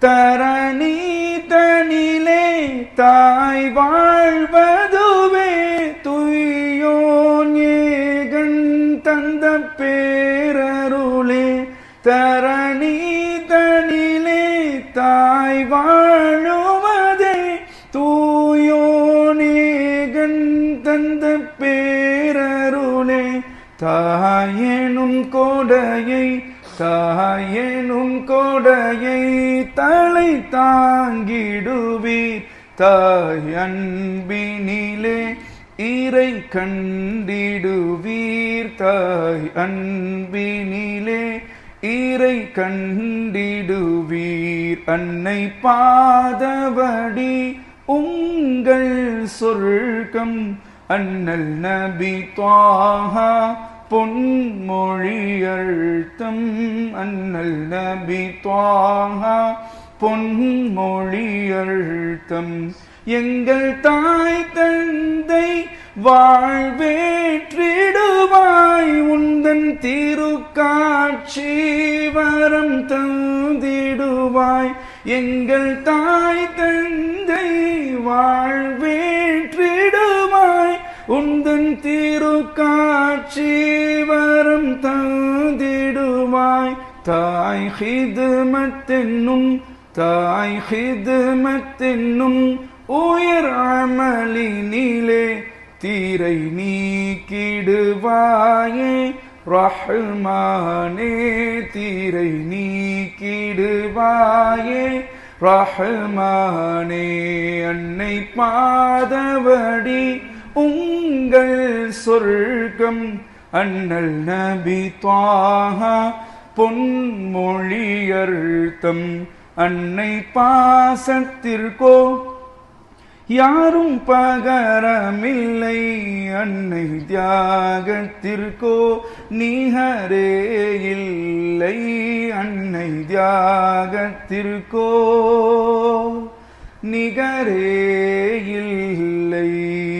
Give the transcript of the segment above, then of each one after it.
தரணி தனிலே தாய் வாழ்வதுவே துய்யோன் ஏகன் தந்த பேரருளே. தரணி தனிலே தாய் வாழுவதே தூயோனேகன் தந்த பேரருளே. தாயேனும் கொடையை தாயெனும் கொடையை தலை தாங்கிடுவீர் தாய் அன்பினிலே இறை கண்டிடுவீர். தாய் அன்பினிலே இறை கண்டிடுவீர். அன்னை பாதவடி உங்கள் சொர்க்கம் அண்ணல் நபி துவாஹா பொன்மொழியழ்த்தம் அண்ணல் நபி துவாகா பொன்மொழியழ்த்தம் எங்கள் தாய் தந்தை வாழ்வேற்றிடுவாய். உந்தன் திருக்காட்சி வரம் தந்திடுவாய். எங்கள் தாய் தந்தை உந்தன் தீரு காட்சி வரம் தந்திடுவாய். தாய் ஹிதுமத்தென்னும் தாய் ஹிதுமத்தென்னும் உயர் அமலினிலே தீரை நீக்கிடுவாயே. ரஹ்மானே தீரை நீக்கிடுவாயே. ரஹ்மானே அன்னை பாதவடி உங்கள் சொர்க்கம் அண்ணல் நபி துவாகா பொன்மொழியர்த்தம் அன்னை பாசத்திற்கோ? யாரும் பகரமில்லை அன்னை தியாகத்திற்கோ? நிகரே இல்லை அன்னை தியாகத்திற்கோ? நிகரே இல்லை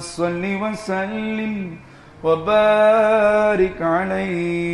صل وسلم وبارك عليه